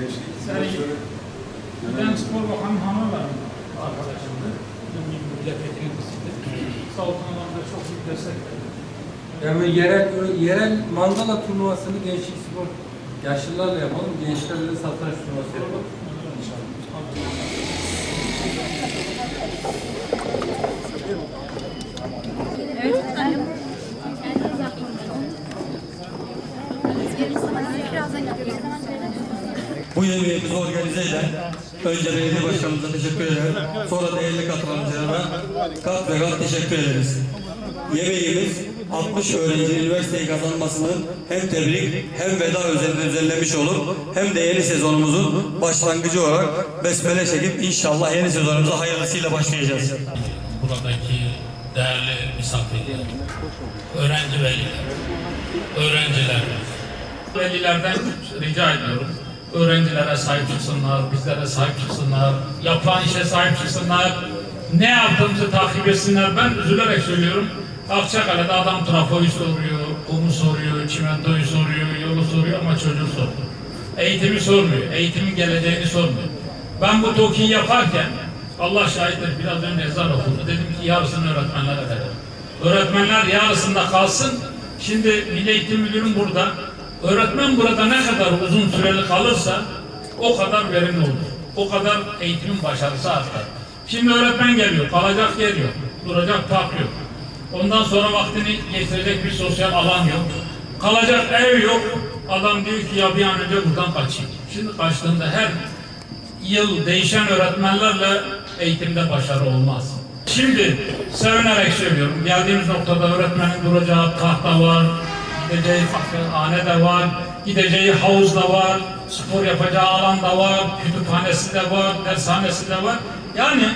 Gençlik Yani Ben Spor Bakanı Hanım var arkadaşımdı. Bizim milletvekili kızıydı. Sağ olsun onlar da çok büyük destek verdi. Yani yerel, yerel mandala turnuvasını Gençlik Spor yaşlılarla yapalım, gençlerle satranç turnuvası yapalım. Evet. Birazdan yapıyoruz. Bu yemeğimizi organize eden önce belediye başkanımıza teşekkür ederim. Sonra değerli katılımcılarına kat ve kat teşekkür ederiz. Yemeğimiz 60 öğrenci üniversiteyi kazanmasının hem tebrik hem veda özelinde düzenlemiş olup hem de yeni sezonumuzun başlangıcı olarak besmele çekip inşallah yeni sezonumuza hayırlısıyla başlayacağız. buradaki değerli misafirler, öğrenci veliler, öğrenciler, velilerden rica ediyorum. Öğrencilere sahip çıksınlar, bizlere sahip çıksınlar, yapılan işe sahip çıksınlar. Ne yaptığımızı takip etsinler. Ben üzülerek söylüyorum. Akçakale'de adam trafoyu soruyor, kumu soruyor, çimentoyu soruyor, yolu soruyor ama çocuğu sormuyor. Eğitimi sormuyor, eğitimin geleceğini sormuyor. Ben bu TOKİ'yi yaparken Allah şahittir biraz önce ezan okundu. Dedim ki yarısını öğretmenlere verelim. Öğretmenler yarısında kalsın. Şimdi Milli Eğitim Müdürüm burada. Öğretmen burada ne kadar uzun süreli kalırsa o kadar verimli olur. O kadar eğitimin başarısı artar. Şimdi öğretmen geliyor, kalacak yer yok, duracak park yok. Ondan sonra vaktini geçirecek bir sosyal alan yok. Kalacak ev yok. Adam diyor ki ya bir an önce buradan kaçayım. Şimdi kaçtığında her yıl değişen öğretmenlerle eğitimde başarı olmaz. Şimdi sevinerek söylüyorum. Geldiğimiz noktada öğretmenin duracağı tahta var, gideceği hane de var, gideceği havuz da var, spor yapacağı alan da var, kütüphanesi de var, dershanesi de var. Yani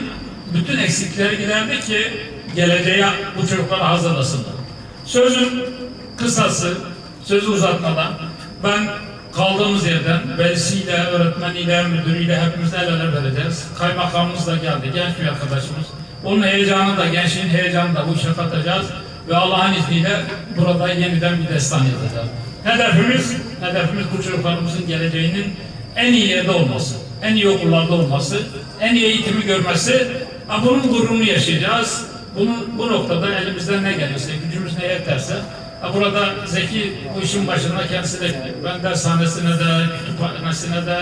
bütün eksikleri giderdi ki geleceğe bu çocukları hazırlasınlar. Sözün kısası, sözü uzatmadan ben kaldığımız yerden velisiyle, öğretmeniyle, müdürüyle hepimiz el ele vereceğiz. Kaymakamımız da geldi, genç bir arkadaşımız. Onun heyecanı da, gençliğin heyecanı da bu işe katacağız. Ve Allah'ın izniyle burada yeniden bir destan yazacağız. Hedefimiz, hedefimiz bu çocuklarımızın geleceğinin en iyi yerde olması, en iyi okullarda olması, en iyi eğitimi görmesi. Ha, Bunun gururunu yaşayacağız. Bunun, bu noktada elimizden ne gelirse, gücümüz ne yeterse Burada Zeki bu işin başında kendisi de ben dershanesine de, kütüphanesine de,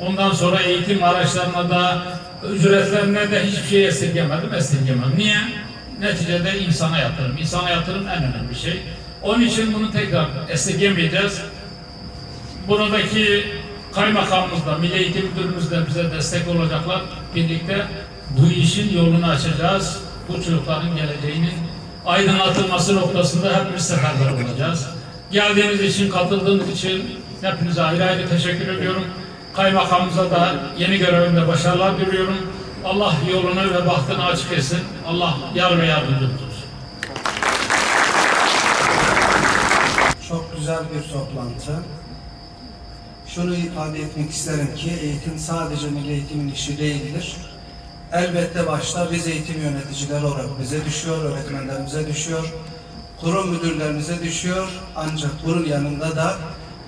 ondan sonra eğitim araçlarına da, ücretlerine de hiçbir şey esirgemedim, esirgemem. Niye? Neticede insana yatırım. İnsana yatırım en önemli şey. Onun için bunu tekrar esirgemeyeceğiz. Buradaki kaymakamımız da, Milli Eğitim Müdürümüz de bize destek olacaklar. Birlikte bu işin yolunu açacağız. Bu çocukların geleceğinin aydınlatılması noktasında hepimiz seferber olacağız. Geldiğiniz için, katıldığınız için hepinize ayrı ayrı teşekkür ediyorum. Kaymakamımıza da yeni görevinde başarılar diliyorum. Allah yolunu ve bahtını açık etsin. Allah yar ve yardımcı olsun. Çok güzel bir toplantı. Şunu ifade etmek isterim ki eğitim sadece milli eğitimin işi değildir. Elbette başta biz eğitim yöneticileri olarak bize düşüyor, öğretmenlerimize düşüyor, kurum müdürlerimize düşüyor. Ancak bunun yanında da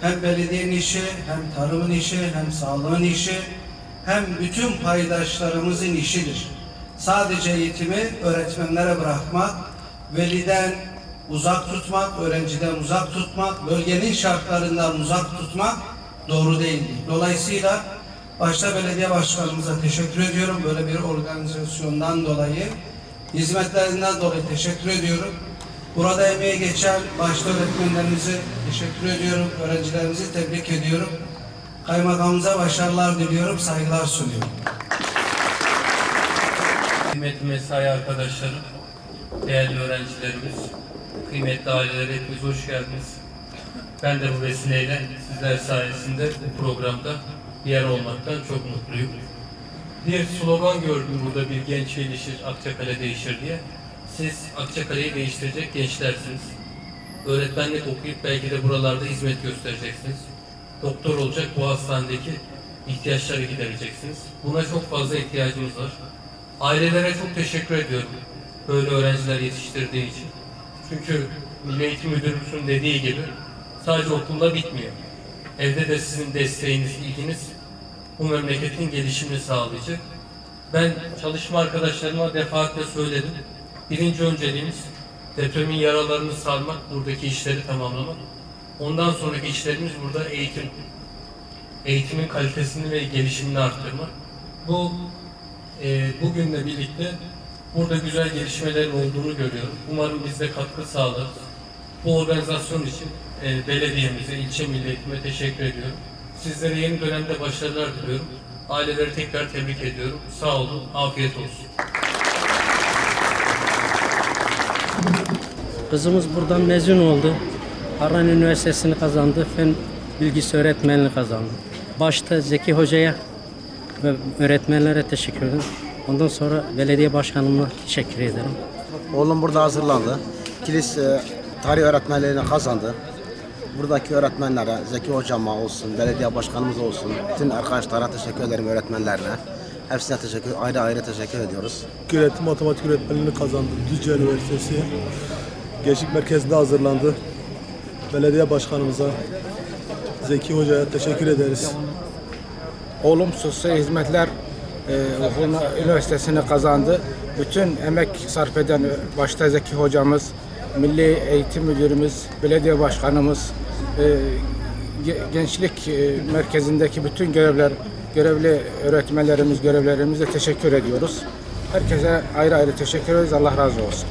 hem belediyenin işi, hem tarımın işi, hem sağlığın işi, hem bütün paydaşlarımızın işidir. Sadece eğitimi öğretmenlere bırakmak, veliden uzak tutmak, öğrenciden uzak tutmak, bölgenin şartlarından uzak tutmak doğru değildir. Dolayısıyla başta belediye başkanımıza teşekkür ediyorum. Böyle bir organizasyondan dolayı, hizmetlerinden dolayı teşekkür ediyorum. Burada emeği geçen başta öğretmenlerimize teşekkür ediyorum. Öğrencilerimizi tebrik ediyorum. Kaymakamımıza başarılar diliyorum, saygılar sunuyorum. Kıymetli mesai arkadaşlarım, değerli öğrencilerimiz, kıymetli aileler hepiniz hoş geldiniz. Ben de bu vesileyle sizler sayesinde bu programda yer olmaktan çok mutluyum. Bir slogan gördüm burada bir genç gelişir, Akçakale değişir diye. Siz Akçakale'yi değiştirecek gençlersiniz. Öğretmenlik okuyup belki de buralarda hizmet göstereceksiniz. Doktor olacak bu hastanedeki ihtiyaçları gidereceksiniz. Buna çok fazla ihtiyacımız var. Ailelere çok teşekkür ediyorum. Böyle öğrenciler yetiştirdiği için. Çünkü Milli Eğitim Müdürümüzün dediği gibi sadece okulla bitmiyor. Evde de sizin desteğiniz, ilginiz bu memleketin gelişimini sağlayacak. Ben çalışma arkadaşlarıma defaatle söyledim. Birinci önceliğimiz depremin yaralarını sarmak, buradaki işleri tamamlamak. Ondan sonraki işlerimiz burada eğitim. Eğitimin kalitesini ve gelişimini arttırmak. Bu e, bugünle birlikte burada güzel gelişmelerin olduğunu görüyorum. Umarım biz de katkı sağlarız. Bu organizasyon için e, belediyemize, ilçe milletime teşekkür ediyorum. Sizlere yeni dönemde başarılar diliyorum. Aileleri tekrar tebrik ediyorum. Sağ olun, afiyet olsun. Kızımız buradan mezun oldu. Harran Üniversitesi'ni kazandı. Fen bilgisi öğretmenliği kazandı. Başta Zeki Hoca'ya ve öğretmenlere teşekkür ederim. Ondan sonra belediye başkanıma teşekkür ederim. Oğlum burada hazırlandı. Kilis e, tarih öğretmenliğini kazandı. Buradaki öğretmenlere, Zeki hocama olsun, belediye başkanımız olsun, bütün arkadaşlara teşekkür ederim öğretmenlerine. Hepsine teşekkür, ayrı ayrı teşekkür ediyoruz. öğretim matematik öğretmenliğini kazandı Düzce Üniversitesi. Gençlik Merkezi'nde hazırlandı. Belediye başkanımıza, Zeki Hoca'ya teşekkür ederiz. Oğlum Sosyal Hizmetler e, Üniversitesi'ni kazandı. Bütün emek sarf eden başta Zeki hocamız, Milli Eğitim Müdürümüz, belediye başkanımız, e, ge- gençlik e, merkezindeki bütün görevler, görevli öğretmenlerimiz, görevlerimize teşekkür ediyoruz. Herkese ayrı ayrı teşekkür ederiz. Allah razı olsun.